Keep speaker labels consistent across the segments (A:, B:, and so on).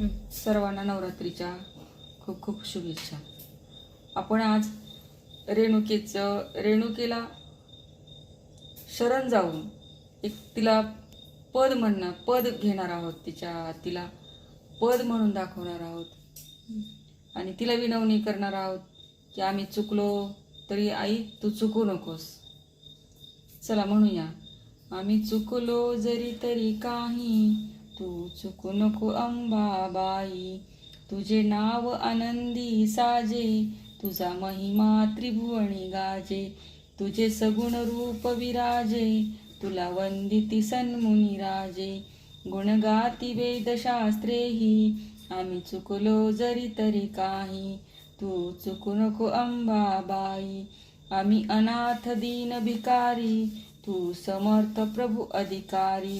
A: सर्वांना नवरात्रीच्या खूप खूप शुभेच्छा. आपण आज रेणुकेचं रेणुकेला शरण जाऊन एक तिला पद म्हणणं पद घेणार आहोत तिच्या तिला पद म्हणून दाखवणार आहोत. आणि तिला विनवणी करणार आहोत की आम्ही चुकलो तरी आई तू चुकू नकोस. चला म्हणूया आम्ही चुकलो जरी तरी काही तू चुकू नको अंबाबाई तुझे नाव आनंदी साजे तुझा महिमा त्रिभुवनी गाजे तुझे सगुण रूप विराजे तुला वंदिती सन्मुनी राजे गुणगाती वेदशास्त्रेही आम्ही चुकलो जरी तरी काही तू चुकू नको अंबाबाई आम्ही अनाथ दीन भिकारी तू समर्थ प्रभू अधिकारी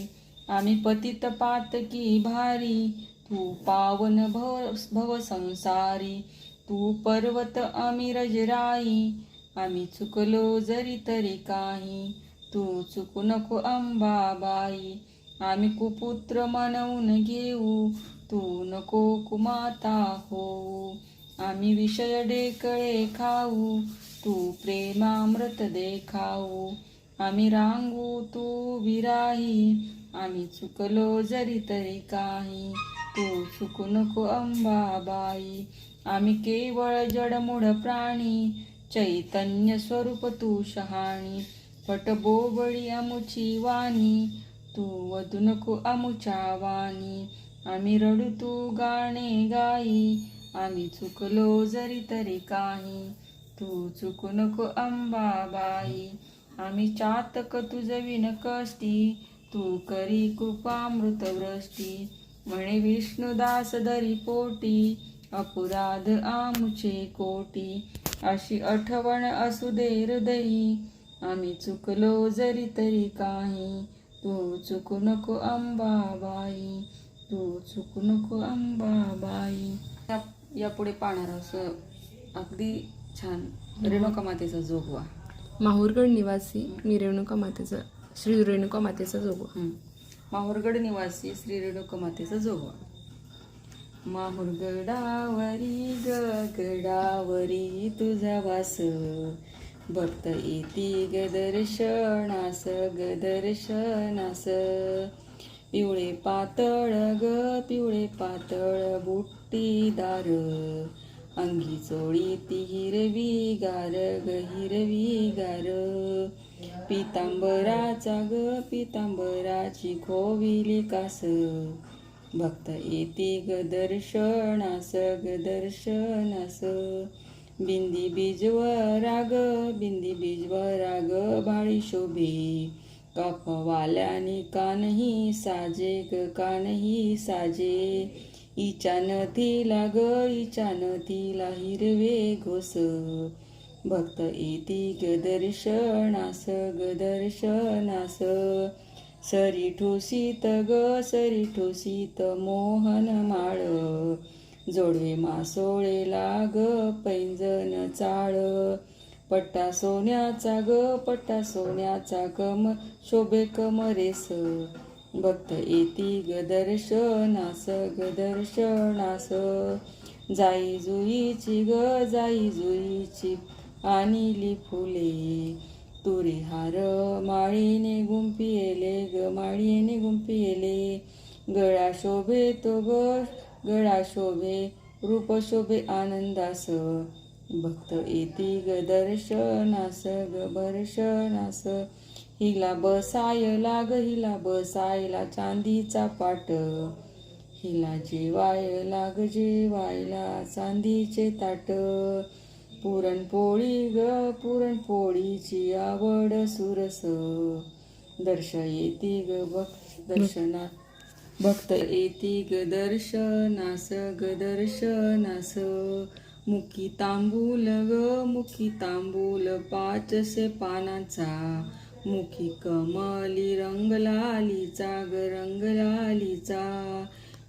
A: आम्ही पतित पातकी भारी तू पावन भव भव संसारी तू पर्वत आम्ही रजराई आम्ही चुकलो जरी तरी काही तू चुकू नको अंबाबाई आम्ही कुपुत्र मनवून घेऊ तू नको कुमाता हो आम्ही विषय डेकळे खाऊ तू प्रेमामृत देखाऊ आम्ही रांगू तू विराही आम्ही चुकलो जरी तरी काही. तू चुकू नको अंबाबाई. आम्ही केवळ जडमुड प्राणी. चैतन्य स्वरूप तू शहाणी. पटबोबळी अमुची वाणी. तू वधू नको अमुच्या वाणी. आम्ही रडू तू गाणे गाई. आम्ही चुकलो जरी तरी काही. तू चुकू नको अंबाबाई. आम्ही चातक तुझविन कष्टी तू करी कृपामृत वृष्टी म्हणे विष्णुदास दरी पोटी अपराध आमुचे कोटी. अशी आठवण असू दे हृदयी आम्ही चुकलो जरी तरी काही. तू चुकू नको अंबाबाई तू चुकू नको अंबाबाई. या- यापुढे पाहणार असं अगदी छान. रेणुका मातेचा जोगवा.
B: माहूरगड निवासी मी रेणुका मातेचा श्री रेणुका मातेचा जोगवा.
A: माहुरगड निवासी श्री रेणुका मातेचा जोगवा. माहुरगडावरी ग गडावरी तुझा वास. भक्त येती गदर्शनास गदर्शनास. पिवळे पातळ ग पिवळे पातळ बुट्टीदार. अंगी चोळी ती हिरवी गार ग हिरवी गार. पितांबराचा ग पितांबराची खोविली कास. भक्त येते ग दर्शनास ग दर्शनास. बिंदी बीजव राग बिंदी बीजव राग भाळी शोभे. कापवाल्याने कानही साजे ग कानही साजे. इचान तिला ग इच्या तिला हिरवे घोस. भक्त इति ग गदर्शनास। ग दर्शनास सरी ठोसीत ग सरी ठोसीत मोहन माळ। जोडवे मासोळे लाग पैंजन चाळ। पट्टा सोन्याचा ग पट्टा सोन्याचा कम शोभे कमरेस भक्त येती ग दर्शनास ग जाई जुईची ग जाई जुईची आणिली फुले तुरी हार माळीने गुंपियेले ग माळीने गुंपियेले गळा शोभे तो ग गळा शोभे रूप शोभे आनंदास. भक्त येती ग दर्शनास ग दर्शनास हिला बसाय लाग हिला बसायला चांदीचा पाट. हिला जेवाय लाग जेवायला चांदीचे ताट. पुरणपोळी ग पुरणपोळीची आवड सुरस. दर्श येती ग भक्त दर्शना भक्त येती ग दर्शनास ग दर्शनास. मुखी तांबूल ग मुखी तांबूल पाचसे पानाचा. मुखी कमली रंगलालीचा ग रंगलालीचा.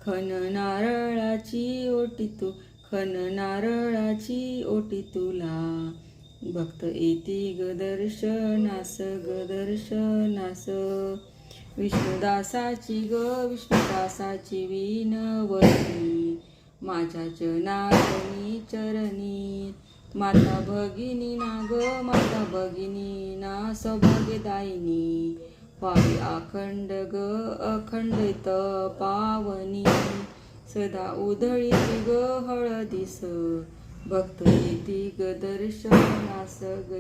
A: खन नारळाची ओटी तू खन नारळाची ओटी तुला. भक्त येती ग दर्शनास ग दर्शनास विष्णुदासाची ग विष्णुदासाची विनवणी माझ्या जनार्दनी चरणी. माता भगिनी ना ग माता भगिनी ना सौभाग्यदायिनी पावी अखंड ग अखंडित पावनी. सदा उधळी ग हळदीस. भक्त येती ग दर्शनास ग